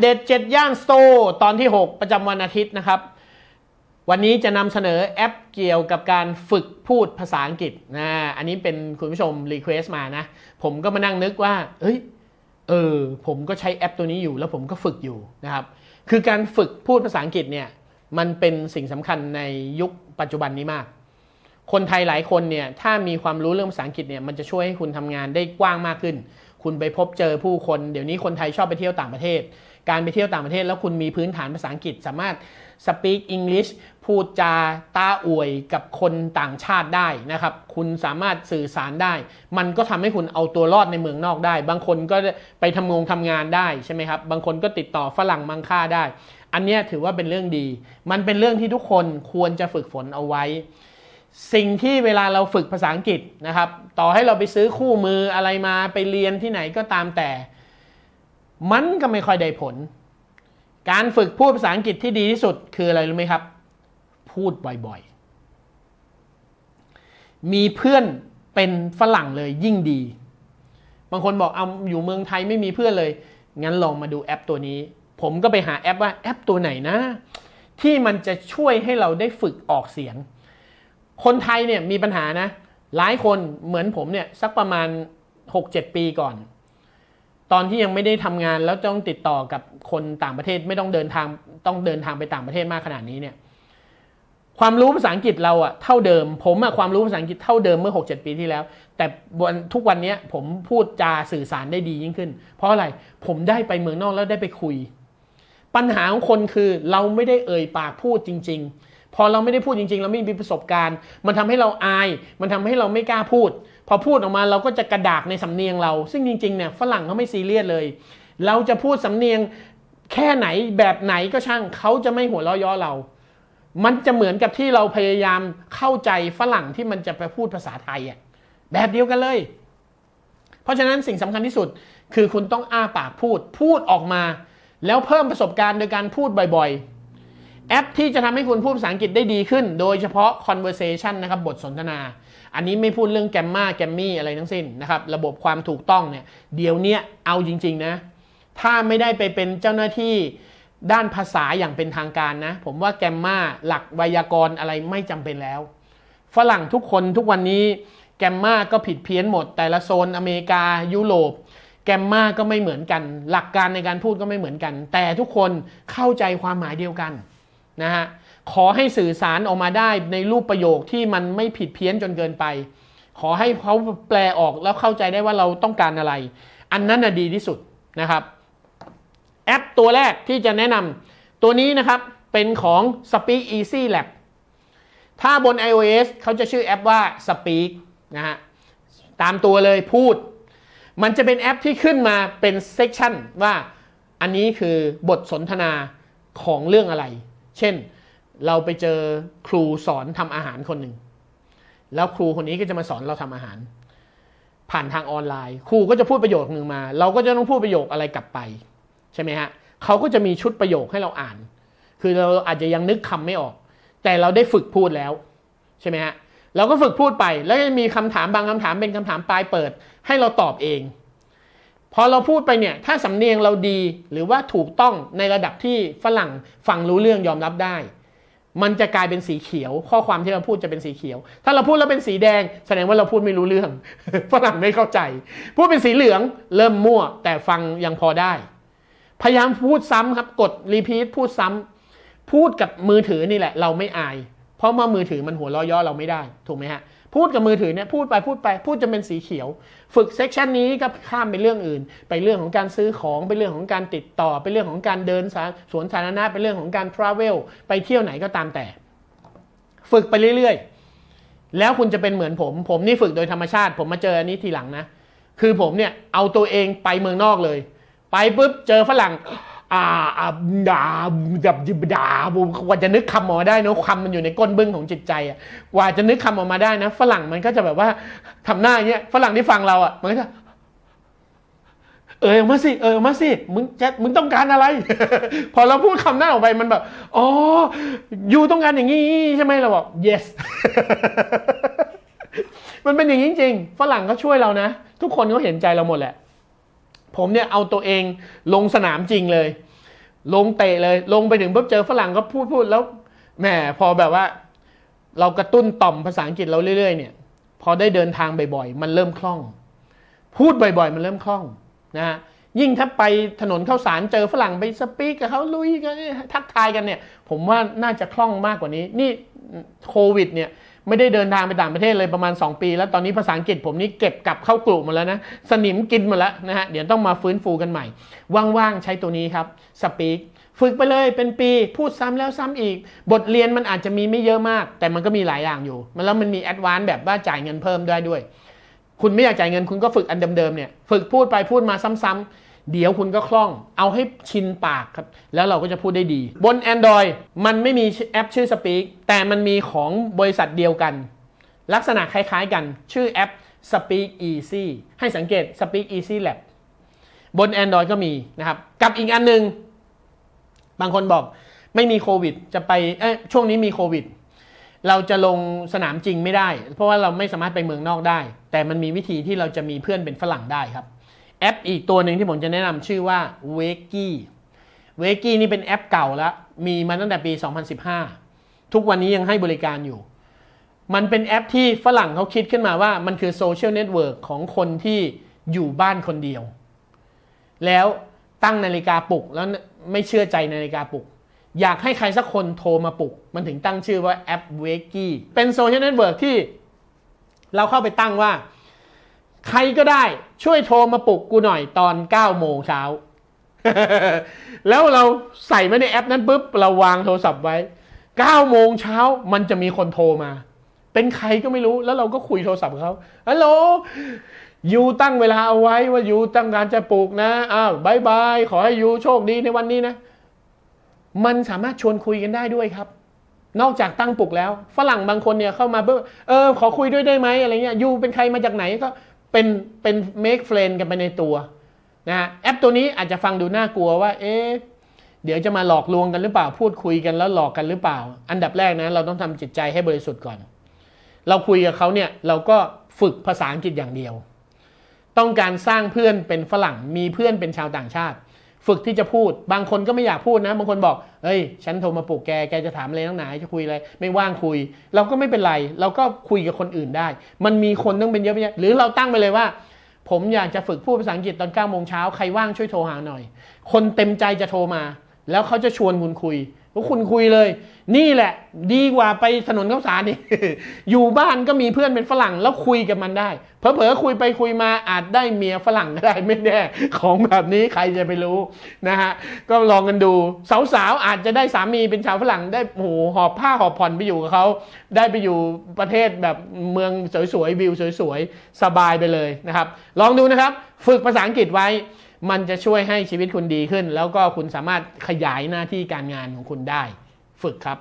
เด็ด 7 ย่านสโตร์ตอนที่ 6 ประจำวันอาทิตย์นะครับ วันนี้จะนำเสนอแอปเกี่ยวกับการฝึกพูดภาษาอังกฤษนะอันนี้เป็นคุณผู้ชมรีเควสต์มานะ ผมก็มานั่งนึกว่าเฮ้ยเออผมก็ใช้แอปตัวนี้อยู่แล้วผมก็ฝึกอยู่นะครับ คือการฝึกพูดภาษาอังกฤษเนี่ยมันเป็นสิ่งสำคัญในยุคปัจจุบันนี้มาก คนไทยหลายคนเนี่ยถ้ามีความรู้เรื่องภาษาอังกฤษเนี่ยมันจะช่วยให้คุณทำงานได้กว้างมากขึ้น คุณไปพบเจอผู้คน เดี๋ยวนี้คนไทยชอบไปเที่ยวต่างประเทศ การไปเที่ยวต่างประเทศ แล้วคุณมีพื้นฐานภาษาอังกฤษ สามารถ speak English พูดจาตาอวยกับคนต่างชาติได้นะครับ คุณสามารถสื่อสารได้ มันก็ทำให้คุณเอาตัวรอดในเมืองนอกได้ บางคนก็ไปทำงงทำงานได้ใช่ไหมครับ บางคนก็ติดต่อฝรั่งมังค่าได้ อันนี้ถือว่าเป็นเรื่องดี มันเป็นเรื่องที่ทุกคนควรจะฝึกฝนเอาไว้ สิ่งที่เวลาเราฝึกภาษาอังกฤษนะครับ ต่อให้เราไปซื้อคู่มืออะไรมาไปเรียนที่ไหนก็ตามแต่ มันก็ไม่ค่อยได้ผล การฝึกพูดภาษาอังกฤษที่ดีที่สุดคืออะไรรู้ไหมครับ พูดบ่อยๆ มีเพื่อนเป็นฝรั่งเลยยิ่งดี บางคนบอกเอาอยู่เมืองไทยไม่มีเพื่อนเลย งั้นลองมาดูแอปตัวนี้ ผมก็ไปหาแอปว่าแอปตัวไหนนะ ที่มันจะช่วยให้เราได้ฝึกออกเสียง คนไทยเนี่ยมีปัญหานะ หลายคนเหมือนผมเนี่ยสักประมาณ 6-7 ปีก่อน ตอนที่ยังไม่ได้ทำงานแล้วต้องติดต่อกับคนต่างประเทศไม่ต้องเดินทางต้องเดินทางไปต่างประเทศมากขนาดนี้เนี่ยความรู้ภาษาอังกฤษเราอะเท่าเดิม ผมอะความรู้ภาษาอังกฤษเท่าเดิมเมื่อ 6-7 ปีที่แล้ว แต่วันทุกวันนี้ผมพูดจาสื่อสารได้ดียิ่งขึ้น เพราะอะไรผมได้ไปเมืองนอกแล้วได้ไปคุย ปัญหาของคนคือเราไม่ได้เอ่ยปากพูดจริง ๆ พอเราไม่ได้พูดจริงๆ เราไม่มีประสบการณ์ มันทำให้เราอาย มันทำให้เราไม่กล้าพูด พอพูดออกมาเราก็จะกระดากในสำเนียงเรา ซึ่งจริงๆเนี่ยฝรั่งเขาไม่ซีเรียสเลย เราจะพูดสำเนียงแค่ไหนแบบไหนก็ช่างเขาจะไม่หัวเราะย่อเรา มันจะเหมือนกับที่เราพยายามเข้าใจฝรั่งที่มันจะไปพูดภาษาไทยอะแบบเดียวกันเลย เพราะฉะนั้นสิ่งสำคัญที่สุดคือคุณต้องอ้าปากพูด พูดออกมา แล้วเพิ่มประสบการณ์โดยการพูดบ่อยๆ แอปที่จะทำให้คุณพูดภาษาอังกฤษได้ดีขึ้น โดยเฉพาะ conversation นะครับบทสนทนา อันนี้ไม่พูดเรื่องแกมมาแกมมี่อะไรทั้งสิ้นนะครับ ระบบความถูกต้องเนี่ยเดี๋ยวนี้เอาจริง ๆ นะ ถ้าไม่ได้ไปเป็นเจ้าหน้าที่ด้านภาษาอย่างเป็นทางการนะ ผมว่าแกมมาหลักไวยากรณ์อะไรไม่จำเป็นแล้ว ฝรั่งทุกคนทุกวันนี้แกมมาก็ผิดเพี้ยนหมด แต่ละโซนอเมริกายุโรปแกมมาก็ไม่เหมือนกัน หลักการในการพูดก็ไม่เหมือนกัน แต่ทุกคนเข้าใจความหมายเดียวกัน นะฮะขอให้สื่อสารออกมาได้ในรูปประโยคที่มันไม่ผิดเพี้ยนจนเกินไป ขอให้เขาแปลออกแล้วเข้าใจได้ว่าเราต้องการอะไร อันนั้นนะดีที่สุดนะครับ แอปตัวแรกที่จะแนะนำตัวนี้นะครับเป็นของ Speak Easy Lab ถ้าบน iOS เขาจะชื่อแอปว่า Speak นะฮะตามตัวเลยพูด มันจะเป็นแอปที่ขึ้นมาเป็นเซกชันว่าอันนี้คือบทสนทนาของเรื่องอะไร เช่นเราไปเจอครูสอนทำอาหารคนหนึ่ง แล้วครูคนนี้ก็จะมาสอนเราทำอาหาร ผ่านทางออนไลน์ ครูก็จะพูดประโยคหนึ่งมา เราก็จะต้องพูดประโยคอะไรกลับไป ใช่ไหมฮะเขาก็จะมีชุดประโยคให้เราอ่าน คือเราอาจจะยังนึกคำไม่ออก แต่เราได้ฝึกพูดแล้ว ใช่ไหมฮะเราก็ฝึกพูดไป แล้วก็มีคำถามบางคำถามเป็นคำถามปลายเปิด ให้เราตอบเอง พอเราพูดไปเนี่ยถ้าสำเนียงเราดีหรือว่าถูกต้องในระดับที่ฝรั่งฟังรู้เรื่องยอมรับได้ มันจะกลายเป็นสีเขียว ข้อความที่เราพูดจะเป็นสีเขียว ถ้าเราพูดแล้วเป็นสีแดง แสดงว่าเราพูดไม่รู้เรื่อง ฝรั่งไม่เข้าใจ พูดเป็นสีเหลืองเริ่มมั่ว แต่ฟังยังพอได้ พยายามพูดซ้ำครับกดรีพีทพูดซ้ำพูดกับมือถือนี่แหละ เราไม่อาย เพราะว่ามือถือมันหัวเราะย่อเราไม่ได้ ถูกไหมฮะ พูดกับมือถือเนี่ยพูดไปพูดไปพูดจนเป็นสีเขียว ฝึกเซกชันนี้ก็ข้ามไปเรื่องอื่น ไปเรื่องของการซื้อของไปเรื่องของการติดต่อ ไปเรื่องของการเดินสสวนสาธารณะไปเรื่องของการทราเวลไปเที่ยวไหนก็ตามแต่ ฝึกไปเรื่อยๆ แล้วคุณจะเป็นเหมือนผม ผมนี่ฝึกโดยธรรมชาติ ผมมาเจออันนี้ทีหลังนะ คือผมเนี่ยเอาตัวเองไปเมืองนอกเลย ไปปุ๊บเจอฝรั่ง อ่าอ่าด่าแบบด่าบูกว่าจะนึกคำออกมาได้นะคำมันอยู่ในก้นบึ้งของจิตใจอะกว่าจะนึกคำออกมาได้นะ ฝรั่งมันก็จะแบบว่าทำหน้าอย่างเงี้ยฝรั่งที่ฟังเราอะมันก็จะเออมาสิเออมาสิมึงจะมึงต้องการอะไร พอเราพูดคำนั้นออกไปมันแบบอ๋ออยู่ต้องการอย่างนี้ใช่ไหมเราบอก yes มันเป็นอย่างนี้จริงฝรั่งก็ช่วยเรานะ ทุกคนก็เห็นใจเราหมดแหละ ผมเนี่ยเอาตัวเองลงสนามจริงเลย ลงเตะเลย ลงไปถึงปุ๊บเจอฝรั่งก็พูดพูดแล้วแหมพอแบบว่า เรากระตุ้นต่อมภาษาอังกฤษเราเรื่อยๆเนี่ย พอได้เดินทางบ่อยๆ มันเริ่มคล่อง พูดบ่อยๆ มันเริ่มคล่องนะฮะยิ่งถ้าไปถนนข้าวสารเจอฝรั่งไปสปีกกับเขาลุยกันทักทายกันเนี่ย ผมว่าน่าจะคล่องมากกว่านี้ นี่โควิดเนี่ย ไม่ได้เดินทางไปต่างประเทศเลยประมาณ 2 ปี แล้วตอนนี้ภาษาอังกฤษผมนี่เก็บกลับเข้ากลุ่มหมาแล้วนะ สนิมกินหมาแล้วนะฮะ เดี๋ยวต้องมาฟื้นฟูกันใหม่ ว่างๆ ใช้ตัวนี้ครับสปีกฝึกไปเลยเป็นปีพูดซ้ำแล้วซ้ำอีก บทเรียนมันอาจจะมีไม่เยอะมาก แต่มันก็มีหลายอย่างอยู่ มันแล้วมันมีแอดวานซ์แบบว่าจ่ายเงินเพิ่มได้ด้วย คุณไม่อยากจ่ายเงินคุณก็ฝึกอันเดิมๆเนี่ย ฝึกพูดไปพูดมาซ้ำๆ เดี๋ยวคุณก็คล่อง เอาให้ชินปากครับ แล้วเราก็จะพูดได้ดี บน Android มันไม่มีแอปชื่อ Speak แต่มันมีของบริษัทเดียวกัน ลักษณะคล้ายๆกัน ชื่อแอป Speak Easy ให้สังเกต Speak Easy Lab บน Android ก็มีนะครับ กับอีกอันหนึ่งบางคนบอกไม่มีโควิด จะไปเอ้ยช่วงนี้มีโควิด เราจะลงสนามจริงไม่ได้ เพราะว่าเราไม่สามารถไปเมืองนอกได้ แต่มันมีวิธีที่เราจะมีเพื่อนเป็นฝรั่งได้ครับ แอปอีกตัวหนึ่งที่ผมจะแนะนำชื่อว่า w a k y w a k y นี่เป็นแอปเก่าแล้ว มีมาตั้งแต่ปี 2015 ทุกวันนี้ยังให้บริการอยู่ มันเป็นแอปที่ฝรั่งเขาคิดขึ้นมาว่ามันคือโซเชียลเน็ตเวิร์กของคนที่อยู่บ้านคนเดียว แล้วตั้งนาฬิกาปลุกแล้วไม่เชื่อใจนาฬิกาปลุก อยากให้ใครสักคนโทรมาปลุก มันถึงตั้งชื่อว่าแอป w a k y เป็นโซเชียลเน็ตเวิร์กที่เราเข้าไปตั้งว่า ใครก็ได้ช่วยโทรมาปลุกกูหน่อยตอน9โมงเช้า แล้วเราใส่ไว้ในแอปนั้นปุ๊บเราวางโทรศัพท์ไว้9โมงเช้ามันจะมีคนโทรมา เป็นใครก็ไม่รู้แล้วเราก็คุยโทรศัพท์กับเขาฮัลโหลยูตั้งเวลาเอาไว้ว่ายูตั้งการจะปลูกนะอ้าวบายบายขอให้ยูโชคดีในวันนี้นะ มันสามารถชวนคุยกันได้ด้วยครับ นอกจากตั้งปลุกแล้ว ฝรั่งบางคนเนี่ยเข้ามาเบอเออขอคุยด้วยได้ไหมอะไรเงี้ยยูเป็นใครมาจากไหนก็ เป็นเป็น make friend กันไปในตัวนะฮะแอปตัวนี้อาจจะฟังดูน่ากลัวว่า เอ๊ะเดี๋ยวจะมาหลอกลวงกันหรือเปล่าพูดคุยกันแล้วหลอกกันหรือเปล่า อันดับแรกนะเราต้องทำจิตใจให้บริสุทธิ์ก่อน เราคุยกับเขาเนี่ยเราก็ฝึกภาษาอังกฤษอย่างเดียว ต้องการสร้างเพื่อนเป็นฝรั่งมีเพื่อนเป็นชาวต่างชาติ ฝึกที่จะพูด บางคนก็ไม่อยากพูดนะ บางคนบอกเฮ้ย ฉันโทรมาปลุกแก แกจะถามอะไรนักหนา จะคุยอะไร ไม่ว่างคุย เราก็ไม่เป็นไร เราก็คุยกับคนอื่นได้ มันมีคนต้องเป็นเยอะแยะหรือเราตั้งไปเลยว่า ผมอยากจะฝึกพูดภาษาอังกฤษตอน9โมงเช้า ใครว่างช่วยโทรหาหน่อย คนเต็มใจจะโทรมา แล้วเขาจะชวนคุณคุย ก็คุณคุยเลย นี่แหละ ดีกว่าไปถนนข้าวสารนี่อยู่บ้านก็มีเพื่อนเป็นฝรั่งแล้วคุยกับมันได้เผลอๆคุยไปคุยมาอาจได้เมียฝรั่งก็ได้ไม่แน่ ของแบบนี้ใครจะไปรู้นะฮะก็ลองกันดู สาวๆอาจจะได้สามีเป็นชาวฝรั่งได้โอ้โหหอบผ้าหอบผ่อนไปอยู่กับเขาได้ไปอยู่ประเทศแบบเมืองสวยๆวิวสวยๆสบายไปเลยนะครับ ลองดูนะครับ ฝึกภาษาอังกฤษไว้ มันจะช่วยให้ชีวิตคุณดีขึ้น แล้วก็คุณสามารถขยายหน้าที่การงานของคุณได้ ฝึกครับ